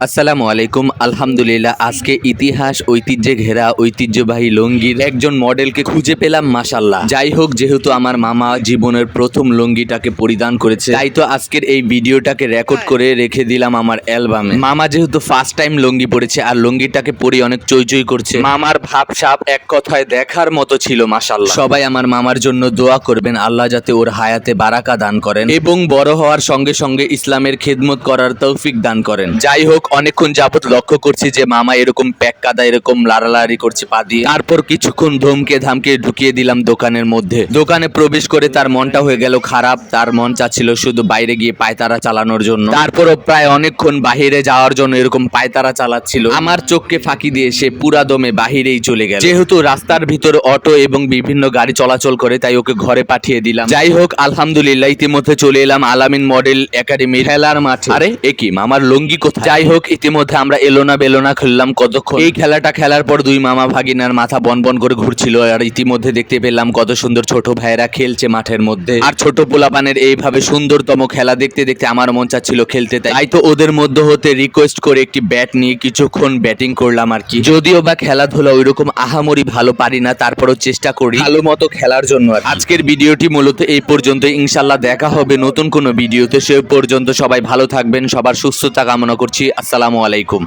আসসালামু আলাইকুম আলহামদুলিল্লাহ আজকে ইতিহাস ঐতিহ্যে ঘেরা ঐতিহ্যবাহী লুঙ্গির একজন মডেলকে খুঁজে পেলাম মাসাল্লাহ যাই হোক যেহেতু আমার মামা জীবনের প্রথম লুঙ্গিটাকে পরিধান করেছে তাই তো আজকের এই ভিডিওটাকে রেকর্ড করে রেখে দিলাম আমার অ্যালবামে। মামা যেহেতু ফার্স্ট টাইম লুঙ্গি পরেছে আর লুঙ্গিটাকে পরে অনেক চইচই করছে মামার ভাব সাপ এক কথায় দেখার মতো ছিল মাসাল্লাহ সবাই আমার মামার জন্য দোয়া করবেন আল্লাহ যাতে ওর হায়াতে বারাকা দান করেন এবং বড় হওয়ার সঙ্গে সঙ্গে ইসলামের খেদমত করার তৌফিক দান করেন। যাই হোক অনেকক্ষণ যাবত লক্ষ্য করছি যে মামা এরকম প্যাক কাদা, এরকম লাড়ালাড়ি করছে পা দিয়ে। তারপর কিছুক্ষণ ধমকে ধামকে ঢুকিয়ে দিলাম দোকানের মধ্যে। দোকানে প্রবেশ করে তার মনটা হয়ে গেল খারাপ। তার মন চাচ্ছিল শুধু বাইরে গিয়ে পায়তারা চালানোর জন্য। তারপরও প্রায় অনেকক্ষণ বাহিরে যাওয়ার জন্য এরকম পায়তারা চালাচ্ছিল। আমার চোখকে ফাঁকি দিয়ে সে পুরা দমে বাহিরেই চলে গেল। যেহেতু রাস্তার ভিতরে অটো এবং বিভিন্ন গাড়ি চলাচল করে, তাই ওকে ঘরে পাঠিয়ে দিলাম। যাই হোক, আলহামদুলিল্লাহ, ইতিমধ্যে চলে এলাম আলামিন মডেল একাডেমি খেলার মাঠে। আরে একি মামার লুঙ্গি কোথায়? যাই হোক ইতিমধ্যে আমরা এলোনা বেলোনা খেললাম কতক্ষণ? এই খেলাটা খেলার পর দুই মামা ভাগিনার মাথা বন বন করে ঘুরছিল, আর ইতিমধ্যে দেখতে পেলাম কত সুন্দর ছোট ভাইয়েরা খেলছে মাঠের মধ্যে। আর ছোট পোলাপানের এইভাবে সুন্দরতম খেলা দেখতে দেখতে আমার মন চাচ্ছিল খেলতে, তাই তো ওদের মধ্যে হতে রিকোয়েস্ট করে একটি ব্যাট নিয়ে কিছুক্ষণ ব্যাটিং করলাম আর কি। যদিও বা খেলাধুলা ওইরকম আহামরি ভালো পারি না, তারপরও চেষ্টা করি ভালো মতো খেলার জন্য। আজকের ভিডিওটি মূলত এই পর্যন্ত ইনশাল্লাহ দেখা হবে নতুন কোনো ভিডিওতে, সে পর্যন্ত সবাই ভালো থাকবেন, সবার সুস্থতা কামনা করছি আসসালামু আলাইকুম।